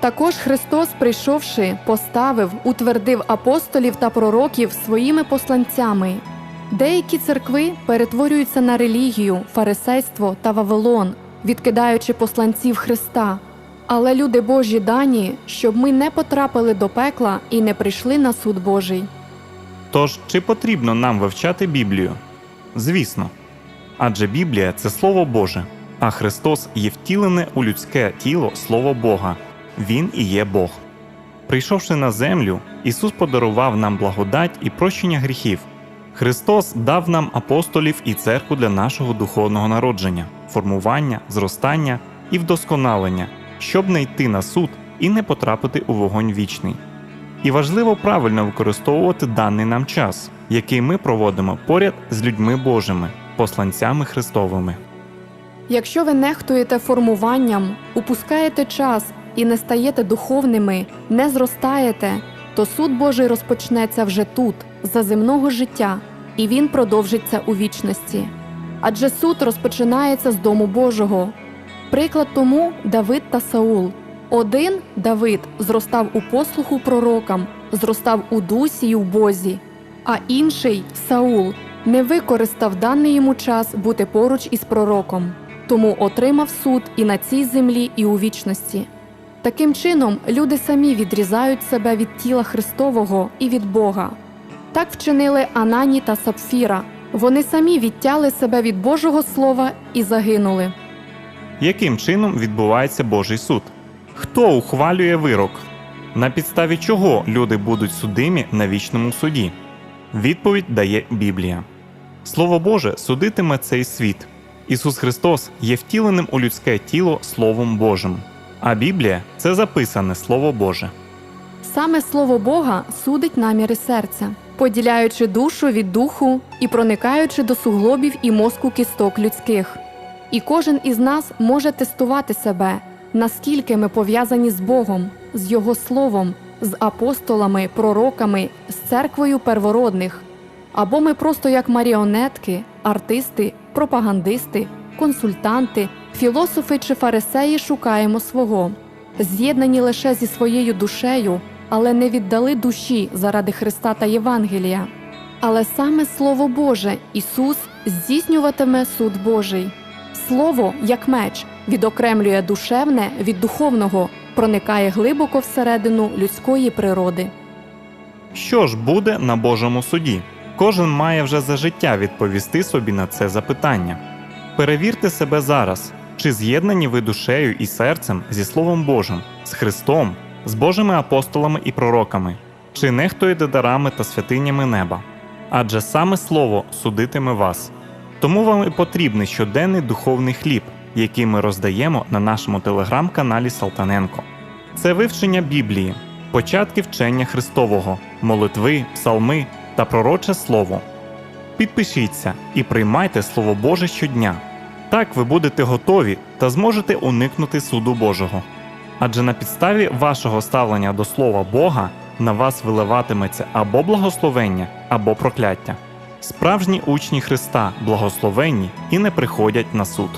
Також Христос, прийшовши, поставив, утвердив апостолів та пророків своїми посланцями. Деякі церкви перетворюються на релігію, фарисейство та Вавилон, відкидаючи посланців Христа. Але люди Божі дані, щоб ми не потрапили до пекла і не прийшли на суд Божий. Тож, чи потрібно нам вивчати Біблію? Звісно. Адже Біблія це Слово Боже, а Христос є втілене у людське тіло Слово Бога. Він і є Бог. Прийшовши на землю, Ісус подарував нам благодать і прощення гріхів. Христос дав нам апостолів і церкву для нашого духовного народження, формування, зростання і вдосконалення, щоб не йти на суд і не потрапити у вогонь вічний. І важливо правильно використовувати даний нам час, який ми проводимо поряд з людьми Божими, посланцями Христовими. Якщо ви нехтуєте формуванням, упускаєте час і не стаєте духовними, не зростаєте, то суд Божий розпочнеться вже тут, за земного життя, і він продовжиться у вічності. Адже суд розпочинається з дому Божого. Приклад тому Давид та Саул. Один Давид зростав у послуху пророкам, зростав у дусі й у Бозі, а інший Саул не використав даний йому час бути поруч із пророком, тому отримав суд і на цій землі, і у вічності. Таким чином, люди самі відрізають себе від тіла Христового і від Бога. Так вчинили Анані та Сапфіра. Вони самі відтяли себе від Божого Слова і загинули. Яким чином відбувається Божий суд? Хто ухвалює вирок? На підставі чого люди будуть судимі на вічному суді? Відповідь дає Біблія. Слово Боже судитиме цей світ. Ісус Христос є втіленим у людське тіло Словом Божим, а Біблія це записане Слово Боже. Саме слово Бога судить наміри серця, поділяючи душу від духу і проникаючи до суглобів і мозку кісток людських. І кожен із нас може тестувати себе, наскільки ми пов'язані з Богом, з Його Словом, з апостолами, пророками, з церквою первородних. Або ми просто як маріонетки, артисти, пропагандисти, консультанти, філософи чи фарисеї шукаємо свого, з'єднані лише зі своєю душею, але не віддали душі заради Христа та Євангелія. Але саме Слово Боже Ісус здійснюватиме суд Божий. Слово, як меч, відокремлює душевне від духовного, проникає глибоко всередину людської природи. Що ж буде на Божому суді? Кожен має вже за життя відповісти собі на це запитання. Перевірте себе зараз, чи з'єднані ви душею і серцем зі Словом Божим, з Христом, з Божими апостолами і пророками, чи нехтуєте дарами та святинями неба. Адже саме Слово судитиме вас. Тому вам і потрібний щоденний духовний хліб, який ми роздаємо на нашому телеграм-каналі Салтаненко. Це вивчення Біблії, початки вчення Христового, молитви, псалми та пророче слово. Підпишіться і приймайте Слово Боже щодня. Так ви будете готові та зможете уникнути суду Божого. Адже на підставі вашого ставлення до Слова Бога на вас виливатиметься або благословення, або прокляття. Справжні учні Христа благословенні і не приходять на суд.